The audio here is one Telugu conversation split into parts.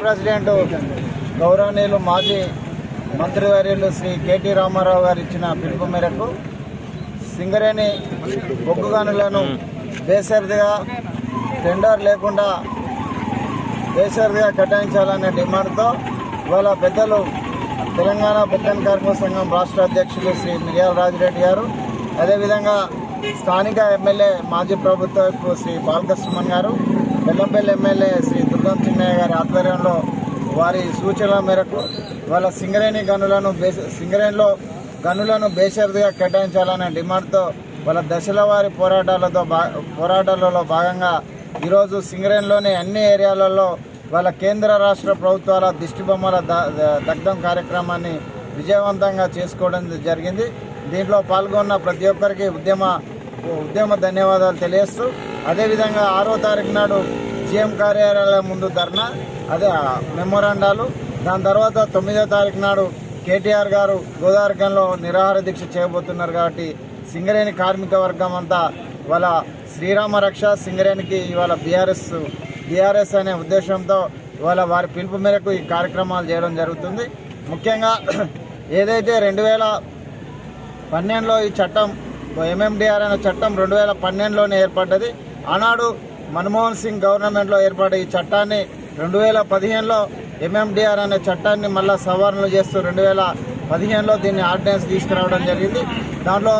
ప్రెసిడెంట్ గౌరవనీయులు మాజీ మంత్రివర్యులు శ్రీ కేటీ రామారావు గారు ఇచ్చిన పిలుపు మేరకు సింగరేణి బొగ్గు గనులను బేసరిదిగా టెండర్ లేకుండా బేసరిదిగా కేటాయించాలనే డిమాండ్తో ఇవాళ పెద్దలు తెలంగాణ బెత్తన్ కార్మిక సంఘం రాష్ట్ర అధ్యక్షులు శ్రీ మిర్యాల రాజిరెడ్డి గారు అదేవిధంగా స్థానిక ఎమ్మెల్యే మాజీ ప్రభుత్వ శ్రీ బాలకృష్ణమన్ గారు బెల్లంపల్లి ఎమ్మెల్యే శ్రీ దుర్గం చిన్నయ్య గారి ఆధ్వర్యంలో వారి సూచనల మేరకు వాళ్ళ సింగరేణి గనులను బేస సింగరేణిలో గనులను బేషరతుగా కేటాయించాలనే డిమాండ్తో వాళ్ళ దశల వారి పోరాటాలతో పోరాటాలలో భాగంగా ఈరోజు సింగరేణిలోని అన్ని ఏరియాలలో వాళ్ళ కేంద్ర రాష్ట్ర ప్రభుత్వాల దిష్టి బొమ్మల దగ్ధం కార్యక్రమాన్ని విజయవంతంగా చేసుకోవడం జరిగింది. దీంట్లో పాల్గొన్న ప్రతి ఒక్కరికి ఉద్యమ ఉద్యమ ధన్యవాదాలు తెలియస్తూ అదేవిధంగా ఆరో తారీఖు నాడు సీఎం కార్యాలయం ముందు ధర్నా అదే మెమొరాండాలు మెమోరాండాలు. దాని తర్వాత తొమ్మిదో తారీఖు నాడు కేటీఆర్ గారు గోదావరికంలో నిరాహార దీక్ష చేయబోతున్నారు కాబట్టి సింగరేణి కార్మిక వర్గం అంతా వాళ్ళ శ్రీరామ రక్ష సింగరేణికి ఇవాళ బీఆర్ఎస్ బీఆర్ఎస్ అనే ఉద్దేశంతో ఇవాళ వారి పిలుపు మేరకు ఈ కార్యక్రమాలు చేయడం జరుగుతుంది. ముఖ్యంగా ఏదైతే రెండు వేల పన్నెండులో ఈ చట్టం ఎంఎండిఆర్ అనే చట్టం రెండు వేల పన్నెండులోనే ఏర్పడ్డది. ఆనాడు మన్మోహన్ సింగ్ గవర్నమెంట్లో ఏర్పడ్డ ఈ చట్టాన్ని రెండు వేల పదిహేనులో ఎంఎండిఆర్ అనే చట్టాన్ని మళ్ళా సవరణలు చేస్తూ రెండు వేల పదిహేనులో దీన్ని ఆర్డినెన్స్ తీసుకురావడం జరిగింది. దాంట్లో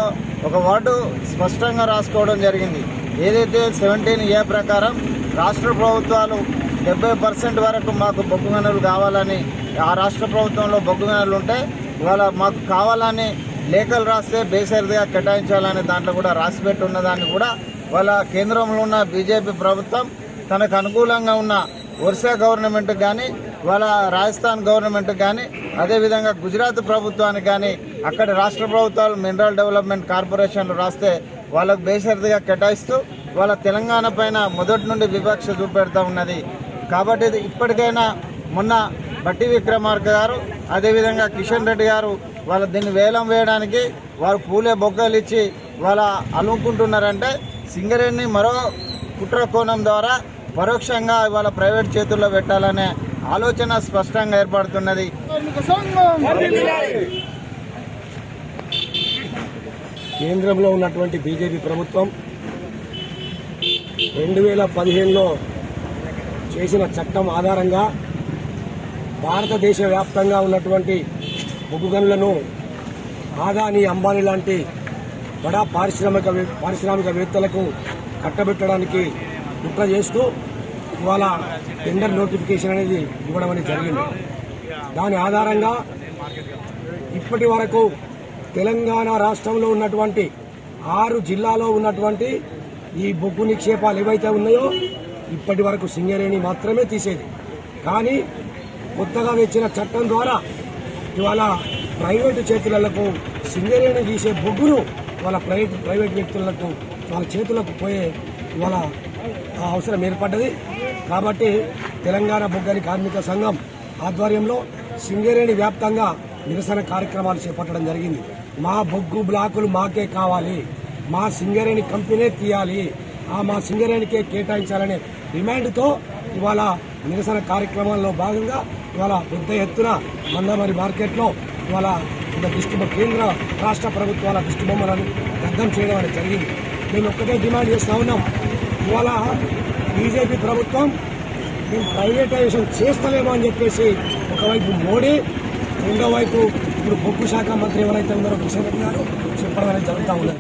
ఒక వార్డు స్పష్టంగా రాసుకోవడం జరిగింది. ఏదైతే సెవెంటీన్ ఏ ప్రకారం రాష్ట్ర ప్రభుత్వాలు డెబ్బై పర్సెంట్ వరకు మాకు బొగ్గు గనులు కావాలని ఆ రాష్ట్ర ప్రభుత్వంలో బొగ్గు గనులు ఉంటే ఇవాళ మాకు కావాలని లేఖలు రాస్తే బేసరిగా కేటాయించాలని దాంట్లో కూడా రాసిపెట్టి ఉన్నదాన్ని కూడా వాళ్ళ కేంద్రంలో ఉన్న బీజేపీ ప్రభుత్వం తనకు అనుకూలంగా ఉన్న ఒరిస్సా గవర్నమెంట్ కానీ వాళ్ళ రాజస్థాన్ గవర్నమెంట్ కానీ అదేవిధంగా గుజరాత్ ప్రభుత్వానికి కానీ అక్కడ రాష్ట్ర ప్రభుత్వాలు మినరల్ డెవలప్మెంట్ కార్పొరేషన్లు రాస్తే వాళ్ళకు బేసరిదిగా కేటాయిస్తూ వాళ్ళ తెలంగాణ పైన మొదటి నుండి వివక్ష చూపెడతా ఉన్నది. కాబట్టి ఇది ఇప్పటికైనా మొన్న బట్టి విక్రమార్క గారు అదేవిధంగా కిషన్ రెడ్డి గారు వాళ్ళ దీన్ని వేలం వేయడానికి వారు పూలే బొగ్గలు ఇచ్చి వాళ్ళ అలుముకుంటున్నారంటే సింగరేణిని మరో కుట్ర కోణం ద్వారా పరోక్షంగా ఇవాళ ప్రైవేట్ చేతుల్లో పెట్టాలనే ఆలోచన స్పష్టంగా ఏర్పడుతున్నది. కేంద్రంలో ఉన్నటువంటి బీజేపీ ప్రభుత్వం రెండు వేల పదిహేనులో చేసిన చట్టం ఆధారంగా భారతదేశ వ్యాప్తంగా ఉన్నటువంటి బొగ్గు గనులను ఆదాని అంబానీ లాంటి బడా పారిశ్రామిక పారిశ్రామికవేత్తలకు కట్టబెట్టడానికి కుట్ర చేస్తూ ఇవాళ టెండర్ నోటిఫికేషన్ అనేది ఇవ్వడం అనేది జరిగింది. దాని ఆధారంగా ఇప్పటి వరకు తెలంగాణ రాష్ట్రంలో ఉన్నటువంటి ఆరు జిల్లాలో ఉన్నటువంటి ఈ బొగ్గు నిక్షేపాలు ఏవైతే ఉన్నాయో ఇప్పటి వరకు సింగరేణి మాత్రమే తీసేది. కానీ కొత్తగా తెచ్చిన చట్టం ద్వారా ఇవాళ ప్రైవేటు చేతులకు సింగరేణి తీసే బొగ్గును వాళ్ళ ప్రైవేట్ ప్రైవేట్ వ్యక్తులకు వాళ్ళ చేతులకు పోయే ఇవాళ ఆ అవసరం ఏర్పడ్డది. కాబట్టి తెలంగాణ బొగ్గని కార్మిక సంఘం ఆధ్వర్యంలో సింగరేణి వ్యాప్తంగా నిరసన కార్యక్రమాలు చేపట్టడం జరిగింది. మా బొగ్గు బ్లాకులు మాకే కావాలి. మా సింగరేణి కంపెనీ తీయాలి. ఆ మా సింగరేణికే కేటాయించాలనే డిమాండ్తో ఇవాళ నిరసన కార్యక్రమాల్లో భాగంగా ఇవాళ పెద్ద ఎత్తున మందమరి మార్కెట్లో ఇవాళ ఒక దిష్టి కేంద్ర రాష్ట్ర ప్రభుత్వాల దిష్టి బొమ్మలను దగ్ధం చేయడం అనేది జరిగింది. మేము ఒక్కటే డిమాండ్ చేస్తా ఉన్నాం. ఇవాళ బీజేపీ ప్రభుత్వం మేము ప్రైవేటైజేషన్ చేస్తలేము అని చెప్పేసి ఒకవైపు మోడీ రెండో వైపు ఇప్పుడు బొగ్గు శాఖ మంత్రి ఎవరైతే ఉన్నారో కిషన్ రెడ్డి గారు చెప్పడం అనేది జరుగుతూ ఉన్నది.